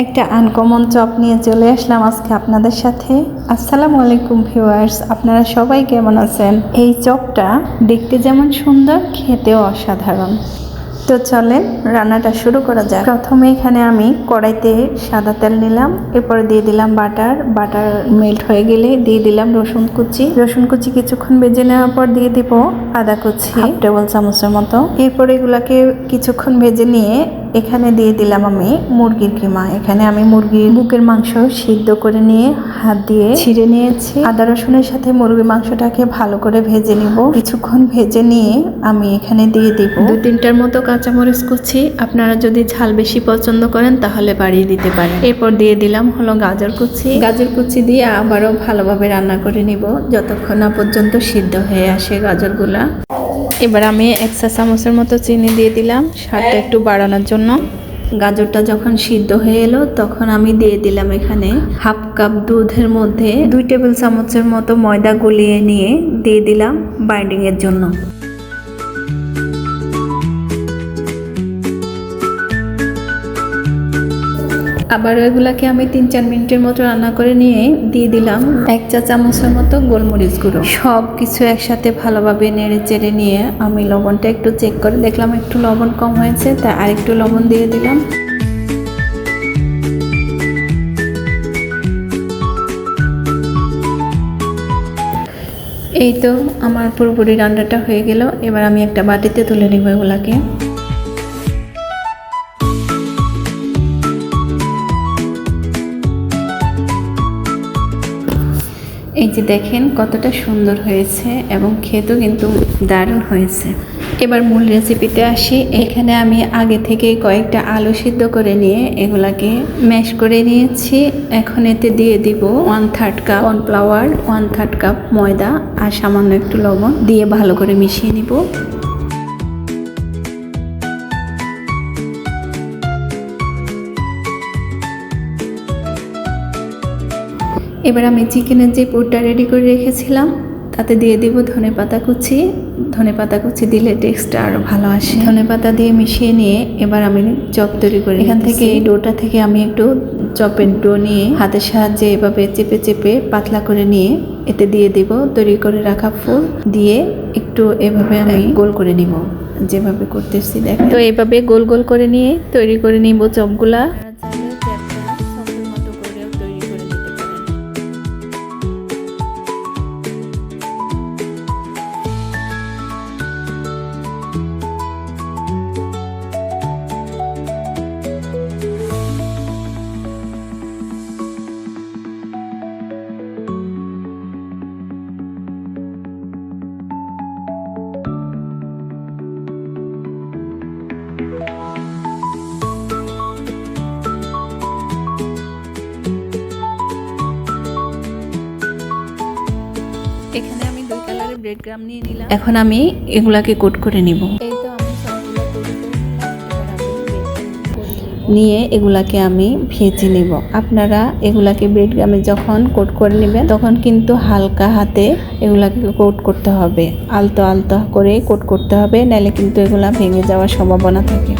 একটা uncommon chop নিয়ে চলে আসলাম আজকে আপনাদের সাথে। আসসালামু আলাইকুম ভিউয়ার্স আপনারা সবাই কেমন আছেন? এই চপটা দেখতে যেমন সুন্দর, খেতেও অসাধারণ। তো চলেন, রান্নাটা শুরু করা যাক। প্রথমে এখানে আমি কড়াইতে সাদা তেল নিলাম, এরপরে দিয়ে দিলাম বাটার। বাটার মেল্ট হয়ে গেলে দিয়ে দিলাম রসুন কুচি। রসুন কুচি কিছুক্ষণ ভেজে নেওয়ার পর দিয়ে দিব আদা কুচি টেবিল চামচের মতো। এরপর এগুলাকে কিছুক্ষণ ভেজে নিয়ে এখানে দিয়ে দিলাম আমি মুরগির কিমা। এখানে আমি মুরগির বুকের মাংস সিদ্ধ করে নিয়ে হাত দিয়ে ছিঁড়ে নিয়েছি। আদা রসুনের সাথে মুরগির মাংসটাকে ভালো করে ভেজে নিব। কিছুক্ষণ ভেজে নিয়ে আমি এখানে দিয়ে দিব। দু তিনটার মতো কাঁচামরিচ কুচি। আপনারা যদি ঝাল বেশি পছন্দ করেন, তাহলে বাড়িয়ে দিতে পারেন। এরপর দিয়ে দিলাম হলো গাজর কুচি। গাজর কুচি দিয়ে আবারও ভালোভাবে রান্না করে নিব। যতক্ষণ না পর্যন্ত সিদ্ধ হয়ে আসে গাজরগুলা। এবার আমি এক চা চামচের মতো চিনি দিয়ে দিলাম, স্বাদটা একটু বাড়ানোর জন্য। গাজরটা যখন সিদ্ধ হয়ে এলো, তখন আমি দিয়ে দিলাম এখানে হাফ কাপ দুধের মধ্যে দুই টেবিল চামচের মতো ময়দা গুলিয়ে নিয়ে দিয়ে দিলাম বাইন্ডিংয়ের জন্য। আবার এগুলাকে আমি তিন চার মিনিটের মতো রান্না করে নিয়ে দিয়ে দিলাম এক চা চামচের মতো গোলমরিচ গুঁড়ো। সব কিছু একসাথে ভালোভাবে নেড়ে চেড়ে নিয়ে আমি লবণটা একটু চেক করে দেখলাম একটু লবণ কম হয়েছে, তাই আরেকটু লবণ দিয়ে দিলাম। এই তো আমার পুরোপুরি রান্নাটা হয়ে গেল। এবার আমি একটা বাটিতে তুলে নেব এগুলাকে। এই যে দেখেন কতটা সুন্দর হয়েছে এবং খেতেও কিন্তু দারুণ হয়েছে। এবার মূল রেসিপিতে আসি। এখানে আমি আগে থেকে কয়েকটা আলু সিদ্ধ করে নিয়ে এগুলাকে ম্যাশ করে নিয়েছি। এখন এতে দিয়ে দিব one third cup cornflour one third cup ময়দা আর সামান্য একটু লবণ দিয়ে ভালো করে মিশিয়ে নিব। এবার আমি চিকেনের যে পুরটা রেডি করে রেখেছিলাম তাতে দিয়ে দিব ধনে পাতা কুচি। ধনে পাতা কুচি দিলে টেক্সটটা আরও ভালো আসে। ধনে পাতা দিয়ে মিশিয়ে নিয়ে এবার আমি চপ তৈরি করি এখান থেকে এই ডোটা থেকে আমি একটু চপের ডো নিয়ে হাতের সাহায্যে এভাবে চেপে চেপে পাতলা করে নিয়ে এতে দিয়ে দিব তৈরি করে রাখা ফুল। দিয়ে একটু এভাবে আমি গোল করে নিব যেভাবে করতেছি দেখ তো এভাবে গোল গোল করে নিয়ে তৈরি করে নিব চপগুলা। এখানে আমি দুই কালারের ব্রেড গ্রাম নিয়ে নিলাম। এখন আমি এগুলাকে কোট করে নিব। এই তো আমি নিয়ে এগুলাকে আমি ভেজে নিব। আপনারা এগুলাকে ব্রেড গ্রামে যখন কোট করে নেবেন তখন কিন্তু হালকা হাতে এগুলাকে কোট করতে হবে। আলতো আলতো করে কোট করতে হবে নাহলে কিন্তু এগুলা ভেঙে যাওয়ার সম্ভাবনা থাকে।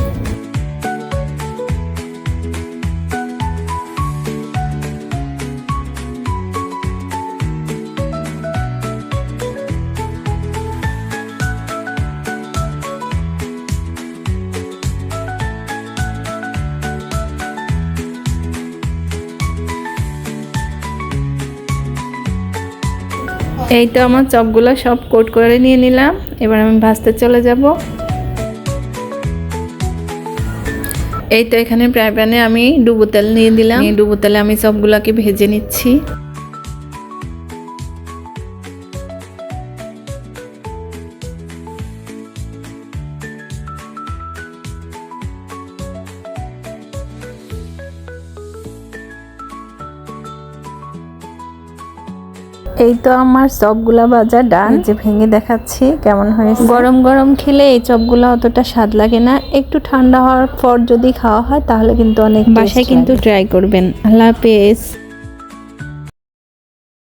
এই তো আমার চপগুলো সব কোট করে নিয়ে নিলাম। এবার আমি ভাজতে চলে যাব। এই তো এখানে প্রায় প্যানে আমি ডুবো তেল নিয়ে দিলাম এই ডুবো তেলে আমি চপগুলোকে ভেজে নিচ্ছি। এই তো আমার চপগুলা ভাজা ডান যে ভেঙে দেখাচ্ছি কেমন হয়েছে? গরম গরম খেলে এই চপগুলা অতটা স্বাদ লাগে না। একটু ঠান্ডা হওয়ার পর যদি খাওয়া হয় তাহলে কিন্তু অনেক বাসায় কিন্তু ট্রাই করবেন। আল্লাহ হাফেজ।